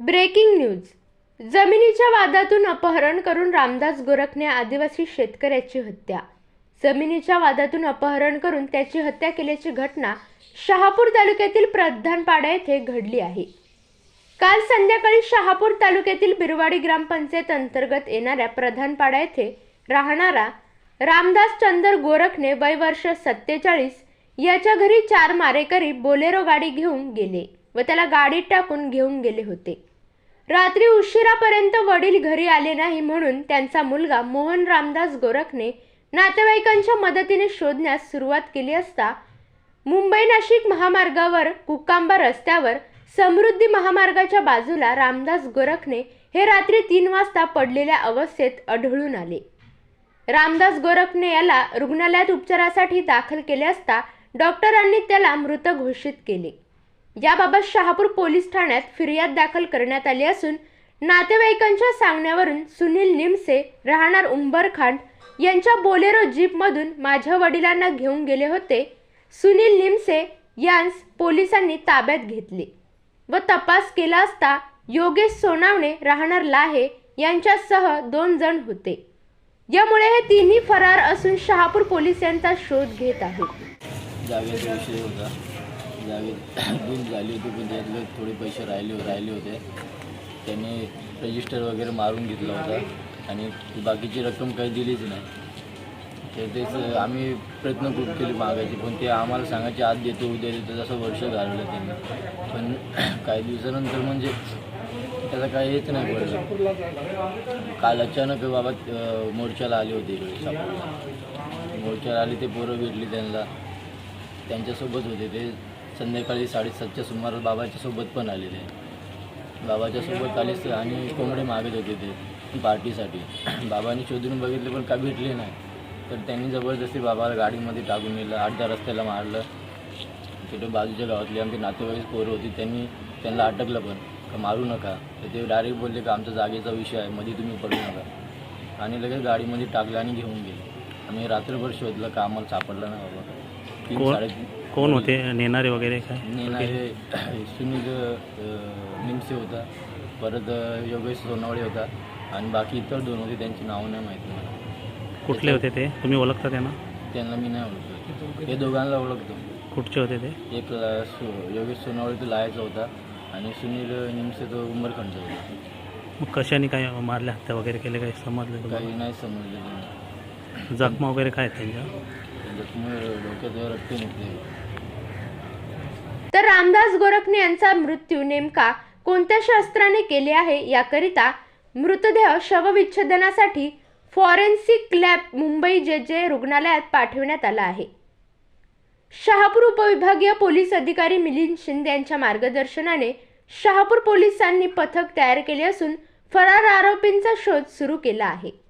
Breaking news. जमिनीच्या वादातून अपहरण करून रामदास गोरखने आदिवासी शेतकऱ्याची हत्या. जमिनीच्या वादातून अपहरण करून त्याची हत्या केल्याची घटना शहापूर तालुक्यातील प्रधानपाडा येथे घडली आहे. काल संध्याकाळी शहापूर तालुक्यातील बिरवाडी ग्रामपंचायत अंतर्गत येणाऱ्या प्रधानपाडा येथे राहणारा रामदास चंदर गोरखने वय वर्ष सत्तेचाळीस याच्या घरी चार मारेकरी बोलेरो गाडी घेऊन गेले व त्याला गाडीत टाकून घेऊन गेले होते. रात्री उशिरापर्यंत वडील घरी आले नाही म्हणून त्यांचा मुलगा मोहन रामदास गोरखने नातेवाईकांच्या मदतीने शोधण्यास सुरुवात केली असता मुंबई नाशिक महामार्गावर कुकांबा रस्त्यावर समृद्धी महामार्गाच्या बाजूला रामदास गोरखने हे रात्री तीन वाजता पडलेल्या अवस्थेत आढळून आले. रामदास गोरखने याला रुग्णालयात उपचारासाठी दाखल केले असता डॉक्टरांनी त्याला मृत घोषित केले. याबाबत शहापूर पोलीस ठाण्यात फिर्याद दाखल करण्यात आली असून नातेवाईकांच्या सांगण्यावरून सुनील निमसे राहणार उंबरखांड यांच्या बोलेरो जीपमधून माझ्या वडिलांना घेऊन गेले होते. सुनील निमसे यांस पोलिसांनी ताब्यात घेतले व तपास केला असता योगेश सोनावणे राहणार लाहे यांच्यासह दोन जण होते. यामुळे हे तिन्ही फरार असून शहापूर पोलीस यांचा शोध घेत आहेत. जागे डील झाली होती म्हणजे पण त्यातले थोडे पैसे राहिले हो, राहिले होते. त्यांनी रजिस्टर वगैरे मारून घेतला होता. आणि बाकीची रक्कम काही दिलीच नाही. तर तेच आम्ही प्रयत्न खूप केले मागायचे पण ते आम्हाला सांगायचे आज देतो उद्या देतो. तसं वर्ष घालवलं त्यांनी. पण काही दिवसानंतर म्हणजे त्याचा काही हेच नाही पडलं. काल अचानक बाबा मोर्चाला आले होते इकडे मोर्चाला आले ते पोरं भेटली त्यांना. त्यांच्यासोबत होते ते. संध्याकाळी साडेसातच्या सुमारास बाबाच्या सोबत पण आलेले बाबाच्या सोबत आलेच आणि कोंबडे मागत होते ते पार्टीसाठी. बाबांनी शोधून बघितले पण का भेटले नाही. तर त्यांनी जबरदस्ती बाबाला गाडीमध्ये टाकून नेलं अर्ध्या रस्त्याला मारलं. तिथे बाजूच्या गावातली आमची नातेवाईक पोरं होती त्यांनी त्यांना अटकलं पण. का मारू नका. तर ते डायरेक्ट बोलले का आमचा जागेचा विषय आहे मध्ये तुम्ही पडू नका. आणि लगेच गाडीमध्ये टाकलं आणि घेऊन गेले. आम्ही रात्रभर शोधलं का आम्हाला सापडलं नाही बाबा. तीन कोण- साडेतीन कोण होते? नेणारे वगैरे काय? नेणारे सुनील अं, निमसे होता. परत अं, योगेश सोनवळे होता. आणि बाकी इतर दोन होते त्यांची नावं नाही माहिती मला. कुठले होते ते? तुम्ही ओळखता त्यांना? त्यांना मी नाही ओळखतो हे दोघांना ओळखतो. कुठचे होते ते? एक सो योगेश सोनवळे तो लायाचा होता. आणि सुनील निमसे तो उंबरखंडचा होता. मग कशाने काय मारल्या हत्या वगैरे केले? काही समजलं काही नाही समजलं त्यांना. जखमा वगैरे काय आहेत त्यांच्या? डोक्यात तर रामदास गोरखने यांचा मृत्यू नेमका कोणत्या शास्त्राने केले आहे याकरिता मृतदेह शवविच्छेदनासाठी फॉरेन्सिक लॅब मुंबई जे जे रुग्णालयात पाठवण्यात आला आहे. शहापूर उपविभागीय पोलीस अधिकारी मिलिंद शिंदे यांच्या मार्गदर्शनाने शहापूर पोलिसांनी पथक तयार केले असून फरार आरोपींचा शोध सुरू केला आहे.